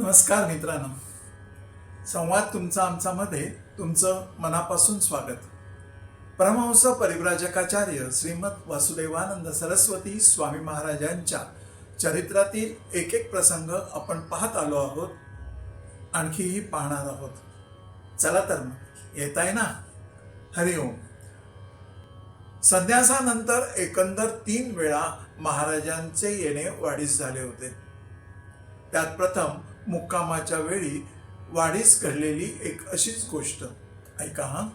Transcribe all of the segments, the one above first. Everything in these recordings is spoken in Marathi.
नमस्कार मित्रांनो. संवाद तुमचा आमचामध्ये तुमचं मनापासून स्वागत. परमहंस परिव्राजकाचार्य श्रीमद वासुदेवानंद सरस्वती स्वामी महाराजांच्या चरित्रातील एक एक प्रसंग आपण पाहत आलो आहोत आणखीही पाहणार आहोत. चला तर मग येत आहे ना हरिओम संन्यासानंतर एकंदर तीन वेळा महाराजांचे येणे वाढीस झाले होते. त्यात प्रथम मुक्कामाच्या वेळी वाढीस घडलेली एक अशीच गोष्ट. ऐका हा.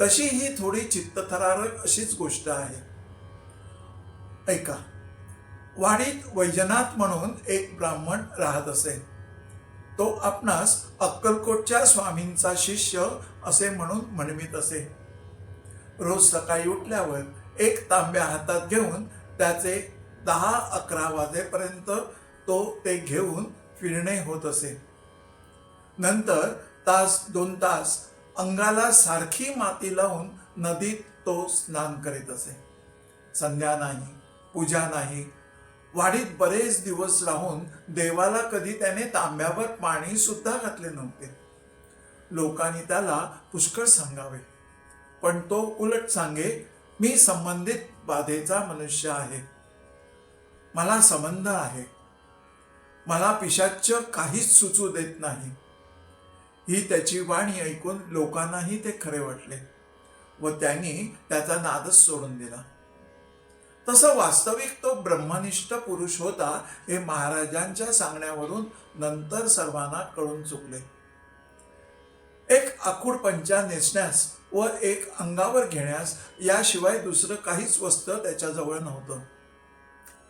तशी ही थोडी चित्तथरारक अशीच गोष्ट आहे. ऐका. वाडीत वैजनाथ म्हणून एक ब्राह्मण राहत असे. तो आपणास अक्कलकोटच्या स्वामींचा शिष्य असे म्हणून म्हणवित असे. रोज सकाळी उठल्यावर एक तांब्या हातात घेऊन त्याचे दहा अकरा वाजेपर्यंत तो ते घेऊन फिरणे होत असे. नंतर तास दोन तास अंगाला सारखी माती लावून नदीत तो स्नान करीत असे. संध्या नाही पूजा नाही वाडीत बरेच दिवस राहून देवाला कधी त्याने तांब्यावर पाणी सुद्धा घातले नव्हते. लोकांनी त्याला पुष्कळ सांगावे. पण तो उलट सांगे मी संबंधित बाधेचा मनुष्य आहे. मला संबंध आहे. मला पिशाच्च काहीच सुचू देत नाही. ही त्याची वाणी ऐकून लोकांनाही ते खरे वाटले व त्यांनी त्याचा नादच सोडून दिला. तसं वास्तविक तो ब्रह्मनिष्ठ पुरुष होता हे महाराजांच्या सांगण्यावरून नंतर सर्वांना कळून चुकले. एक आखूड पंचा नेसण्यास व एक अंगावर घेण्यास याशिवाय दुसरं काहीच वस्त्र त्याच्याजवळ नव्हतं.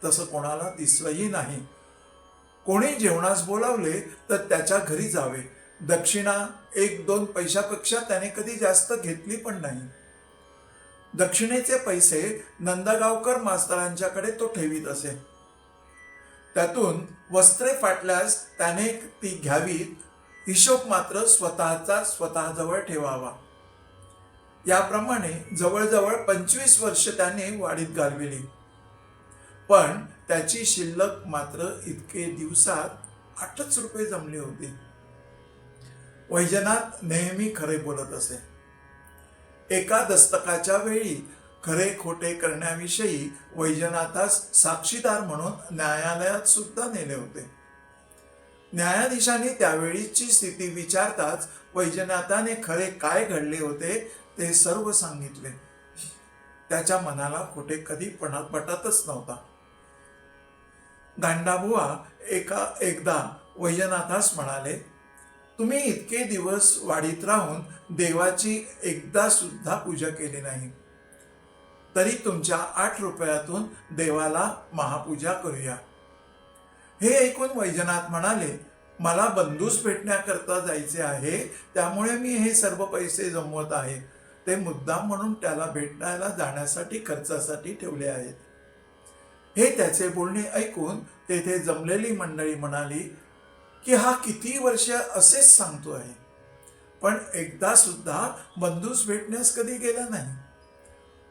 तसं कोणाला दिसलंही नाही. कोणी जेवणास बोलावले तर त्याच्या घरी जावे. दक्षिणा एक दोन पैशापेक्षा त्याने कधी जास्त घेतली पण नाही. दक्षिणेचे पैसे नंदगावकर मास्तरांच्याकडे तो ठेवीत असे. त्यातून वस्त्रे फाटल्यास त्याने ती घ्यावीत हिशोब मात्र स्वतःचा स्वतःजवळ ठेवावा. याप्रमाणे जवळजवळ पंचवीस वर्ष त्याने वाढीत घालविली पण त्याची शिल्लक मात्र इतके दिवसात आठच रुपये जमले होते. वैजनाथ नेहमी खरे बोलत असे. एका दस्तकाच्या वेळी खरे खोटे करण्याविषयी वैजनाथास साक्षीदार म्हणून न्यायालयात सुद्धा नेले होते. न्यायाधीशांनी त्यावेळीची स्थिती विचारताच वैजनाथाने खरे काय घडले होते ते सर्व सांगितले. त्याच्या मनाला खोटे कधी पटतच नव्हता. गांडाबुवा एका एकदा वैजनाथास म्हणाले तुम्ही इतके दिवस वाढीत राहून देवाची एकदा सुद्धा पूजा केली नाही. तरी तुमच्या आठ रुपयातून देवाला महापूजा करूया. हे ऐकून वैजनाथ म्हणाले मला बंधूस भेटण्याकरता जायचे आहे त्यामुळे मी हे सर्व पैसे जमवत आहे. ते मुद्दाम म्हणून त्याला भेटायला जाण्यासाठी खर्चासाठी ठेवले आहेत. हे त्याचे बोलणे ऐकून तेथे जमलेली मंडळी म्हणाली की हा किती वर्ष असेच सांगतो आहे. पण एकदा सुद्धा बंधूस भेटण्यास कधी गेला नाही.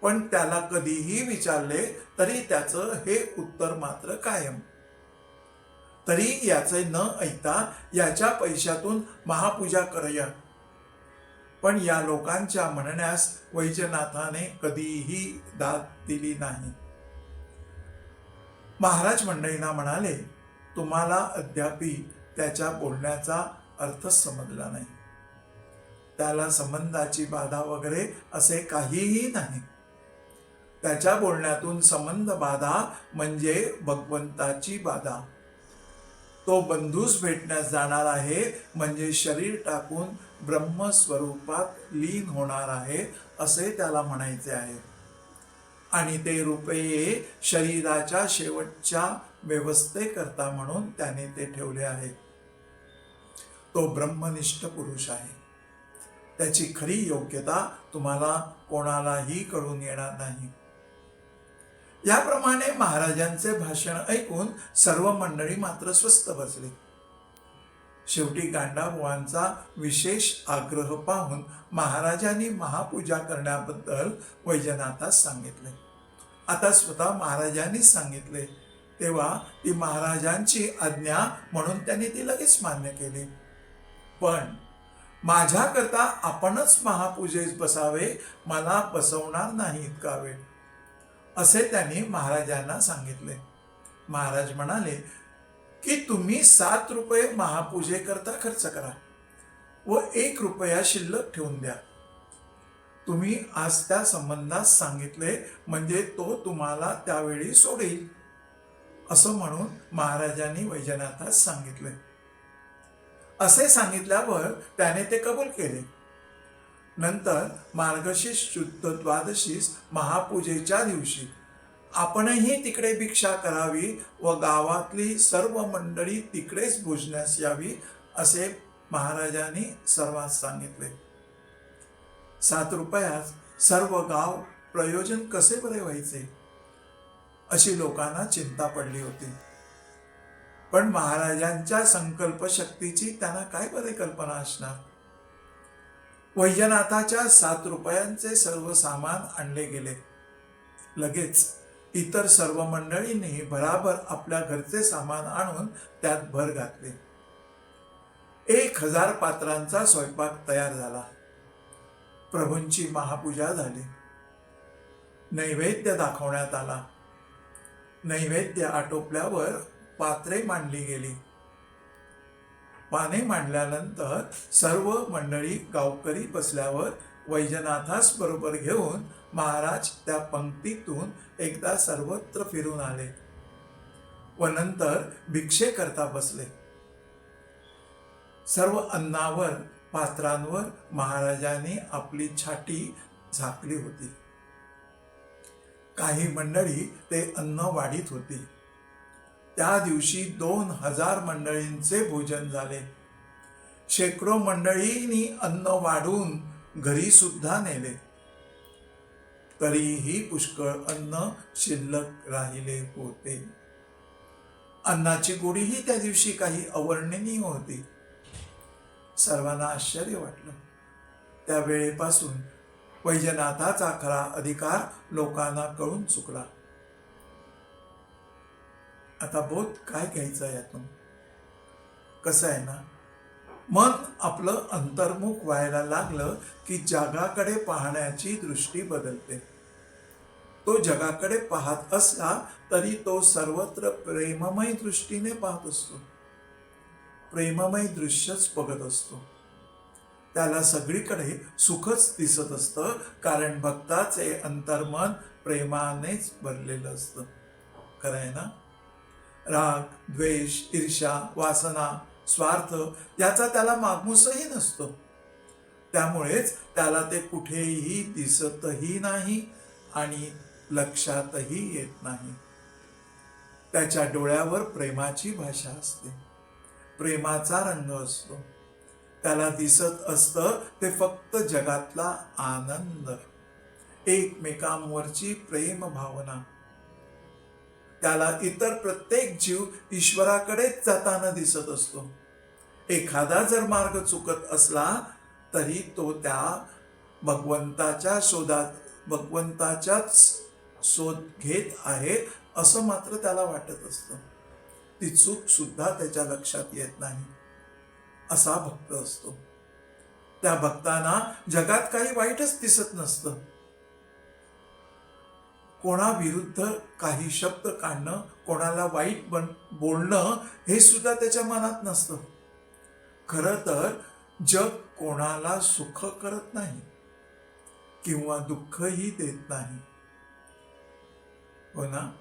पण त्याला कधीही विचारले तरी त्याचं हे उत्तर मात्र कायम. तरी याचे न ऐकता याच्या पैशातून महापूजा करूया. पण या लोकांच्या म्हणण्यास वैजनाथाने कधीही दाद दिली नाही. महाराज मंडळींना म्हणाले तुम्हाला अद्यापी त्याच्या बोलण्याचा अर्थच समजला नाही. त्याला संबंधाची बाधा वगैरे असे काहीही नाही. त्याच्या बोलण्यातून संबंध बाधा म्हणजे भगवंताची बाधा. तो बंधूस भेटण्यास जाणार आहे म्हणजे शरीर टाकून ब्रह्मस्वरूपात लीन होणार आहे असे त्याला म्हणायचे आहे. आणि ते रुपये शरीराच्या शेवटच्या व्यवस्थेकरता म्हणून त्याने ते ठेवले आहे तो ब्रह्मनिष्ठ पुरुष आहे. त्याची खरी योग्यता तुम्हाला कोणालाही कळून येणार नाही. याप्रमाणे महाराजांचे भाषण ऐकून सर्व मंडळी मात्र स्वस्त बसली. शेवटी गांडाबुवांचा विशेष आग्रह पाहून महाराजांनी महापूजा करण्याबद्दल वैजनाथास सांगितले. आता स्वतः महाराजांनीच सांगितले. तेव्हा ती महाराजांची आज्ञा म्हणून त्यांनी ती लगेच मान्य केली. पण माझ्याकरता आपणच महापूजेस बसावे मला बसवणार नाही इतका वेळ. असे त्यांनी महाराजांना सांगितले. महाराज म्हणाले की तुम्ही सात रुपये महापूजेकरता खर्च करा व एक रुपया शिल्लक ठेवून द्या. तुम्ही आज त्या संबंधात सांगितले म्हणजे तो तुम्हाला त्यावेळी सोडेल. असं म्हणून महाराजांनी वैजनाथास सांगितले. असे सांगितल्यावर त्याने ते कबूल केले. नंतर मार्गशीर्ष शुद्ध द्वादशीस महापूजेच्या दिवशी आपणही तिकडे भिक्षा करावी व गावातली सर्व मंडळी तिकडेच भोजण्यास यावी असे महाराजांनी सर्वांस सांगितले. सात रुपयात सर्व गाव प्रयोजन कसे बरे व्हायचे अशी लोकांना चिंता पडली होती. पण महाराजांच्या संकल्प शक्तीची त्यांना काय बरे कल्पना असणार? वैजनाथाच्या सात रुपयांचे सर्व सामान आणले गेले. लगेच इतर सर्व मंडळींनी भराभर आपल्या घरचे सामान आणून त्यात भर घातले. एक हजार पात्रांचा स्वयंपाक तयार झाला. प्रभूंची महापूजा झाली. नैवेद्य दाखवण्यात आला. नैवेद्य आटोपल्यावर पात्रे मांडली गेली. पाने मांडल्यानंतर सर्व मंडळी गावकरी बसल्यावर वैजनाथास बरोबर घेऊन महाराज त्या पंक्तीतून एकदा सर्वत्र फिरून आले व नंतर भिक्षे करता बसले. सर्व अन्नावर पात्रांवर महाराजांनी आपली छाटी झाकली होती. काही मंडळी ते अन्न वाढीत होती. त्या दिवशी दोन हजार मंडळींचे भोजन झाले. शेकडो मंडळींनी अन्न वाढून घरी सुद्धा नेले. तरीही पुष्कळ अन्न शिल्लक राहिले होते. अन्नाची गोडीही त्या दिवशी काही अवर्णनीय होती. सर्वांना आश्चर्य वाटलं. त्या वेळेपासून वैजनाथाचा खरा अधिकार लोकांना कळून चुकला. आता बोध काय घ्यायचा यातून? कसं आहे ना? मन आपलं अंतर्मुख व्हायला लागलं की जगाकडे पाहण्याची दृष्टी बदलते. तो जगाकडे पाहत असला तरी तो सर्वत्र प्रेममय दृष्टीने पाहत असतो. प्रेममय दृश्यच बघत असतो. त्याला सगळीकडे सुखच दिसत असतं कारण भक्ताचे अंतर्मन प्रेमानेच भरलेलं असतं. खरं आहे ना? राग द्वेष ईर्षा वासना स्वार्थ याचा त्याला मागमूसही नसतो. त्यामुळेच त्याला ते कुठेही दिसतही नाही आणि लक्षातही येत नाही. त्याच्या डोळ्यावर प्रेमाची भाषा असते. प्रेमाचा रंग असतो. त्याला दिसत असतं ते फक्त जगातला आनंद. एकमेकांवरची प्रेम भावना. त्याला इतर प्रत्येक जीव ईश्वराकडेच जाताना दिसत असतो. एखादा जर मार्ग चुकत असला तरी तो त्या भगवंताच्या शोधात भगवंताच्याच शोध घेत आहे असं मात्र त्याला वाटत असतं. ती चूक सुद्धा त्याच्या लक्षात येत नाही. असा भक्त असतो. त्या भक्तांना जगात काही वाईटच दिसत नसतं. कोणाविरुद्ध काही शब्द काढणं कोणाला वाईट बन बोलणं हे सुद्धा त्याच्या मनात नसतं. खरं तर जग कोणाला सुख करत नाही किंवा दुःखही देत नाही. हो ना?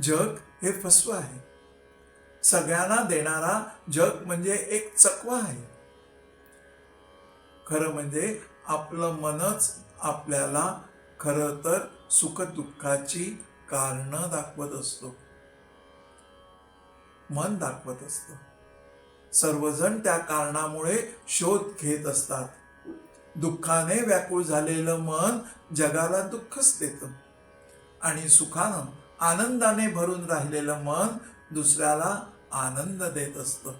जग हे फसवं आहे. सगळ्यांना देणारा जग म्हणजे एक चकवा आहे. खरं म्हणजे आपलं मनच आपल्याला खरं तर सुखदुःखाची कारणं दाखवत असतो. मन दाखवत असत. सर्वजण त्या कारणामुळे शोध घेत असतात. दुःखाने व्याकुळ झालेलं मन जगाला दुःखच देतं. आणि सुखानं आनंदाने भरून राहिलेलं मन दुसऱ्याला आनंद देत असतं.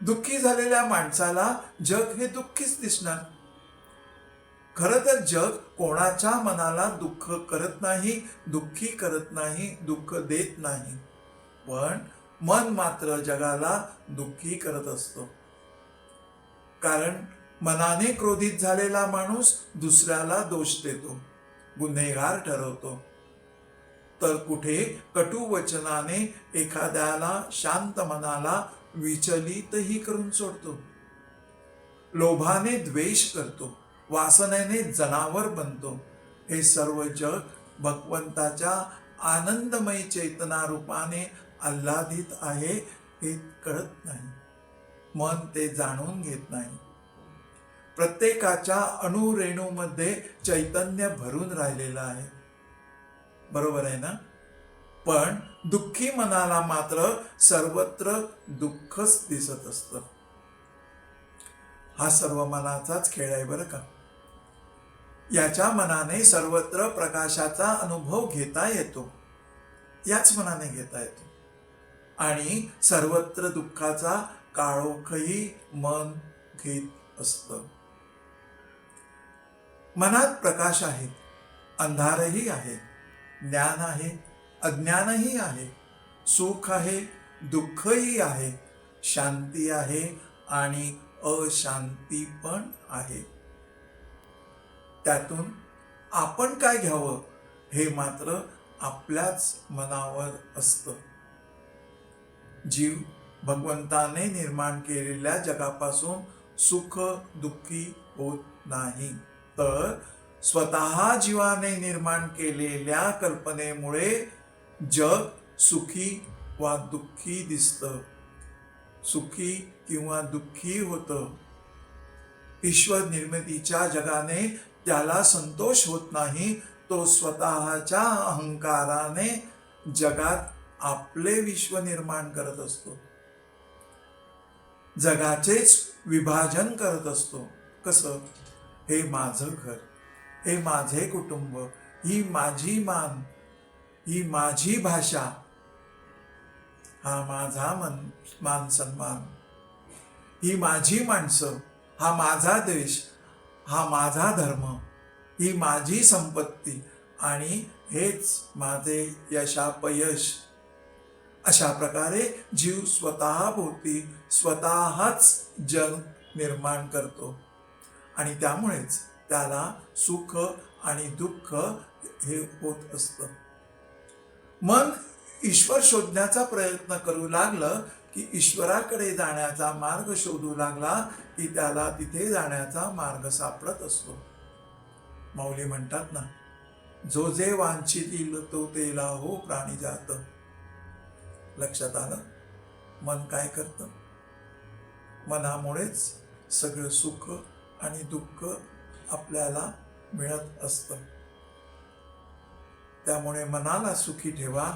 दुःखी झालेल्या माणसाला जग हे दुःखीच दिसणार. खर तर जग कोणाच्या मनाला दुःख करत नाही दुःखी करत नाही दुःख देत नाही. पण मन मात्र जगाला दुःखी करत असतो. कारण मनाने क्रोधित झालेला माणूस दुसऱ्याला दोष देतो गुन्हेगार ठरवतो. तर कुठे कटुवचनाने एखाद्याला शांत मनाला विचलितही करून सोडतो. लोभाने द्वेष करतो वासनेने जनावर बनतो. हे सर्व जग भगवंताच्या आनंदमय चेतना रूपाने आल्हादित आहे हे कळत नाही. मन ते जाणून घेत नाही. प्रत्येकाच्या अणुरेणूमध्ये चैतन्य भरून राहिलेलं आहे. बरोबर आहे ना? पण दुःखी मनाला मात्र सर्वत्र दुःखच दिसत असत. हा सर्व मनाचाच खेळ आहे बरं का? याच्या मनाने सर्वत्र प्रकाशाचा अनुभव घेता येतो. याच मनाने घेता येतो. आणि सर्वत्र दुःखाचा काळोखही मन घेत असत. मनात प्रकाश आहे अंधारही आहे. ज्ञान आहे अज्ञानही आहे सुख आहे दुःखही आहे शांती आहे आणि अशांती पण आहे. त्यातून आपण काय घ्यावं हे मात्र आपल्याच मनावर असतं. जीव भगवंताने निर्माण केलेल्या जगापासून सुख दुःखी होत नाही. तर स्वतः जीवाने निर्माण केलेल्या कल्पनेमुळे जग सुखी वा दुःखी दिसतं. सुखी किंवा दुःखी होतं. ईश्वर निर्मितीच्या जगाने त्याला संतोष होत नाही तो स्वतःच्या अहंकाराने जगात आपले विश्व निर्माण करत असतो. जगाचेच विभाजन करत असतो. कसं? हे माझं घर. हे माझे कुटुंब ही माझी मान ही माझी भाषा हा माझा मन मान सन्मान. ही माझी माणसं हा माझा देश हा माझा धर्म ही माझी संपत्ती आणि हेच माझे यशापयश. अशा प्रकारे जीव स्वतःभोवती स्वतःच जग निर्माण करतो. आणि त्यामुळेच त्याला सुख आणि दुःख हे होत असतं. मन ईश्वर शोधण्याचा प्रयत्न करू लागलं की ईश्वराकडे जाण्याचा मार्ग शोधू लागला की त्याला तिथे जाण्याचा मार्ग सापडत असतो. माऊली म्हणतात ना जो जे वांछितील तो तेला हो प्राणी जात. लक्षात आलं? मन काय करतं? मनामुळेच सगळं सुख आणि दुःख आपल्याला मिळत असतं. त्यामुळे मनाला सुखी ठेवा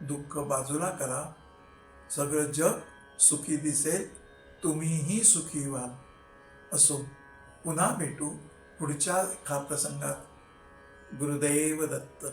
दुःख बाजूला करा. सगळं जग सुखी दिसेल तुम्हीही सुखी व्हाल. असो पुन्हा भेटू पुढच्या एका प्रसंगात. गुरुदैव दत्त.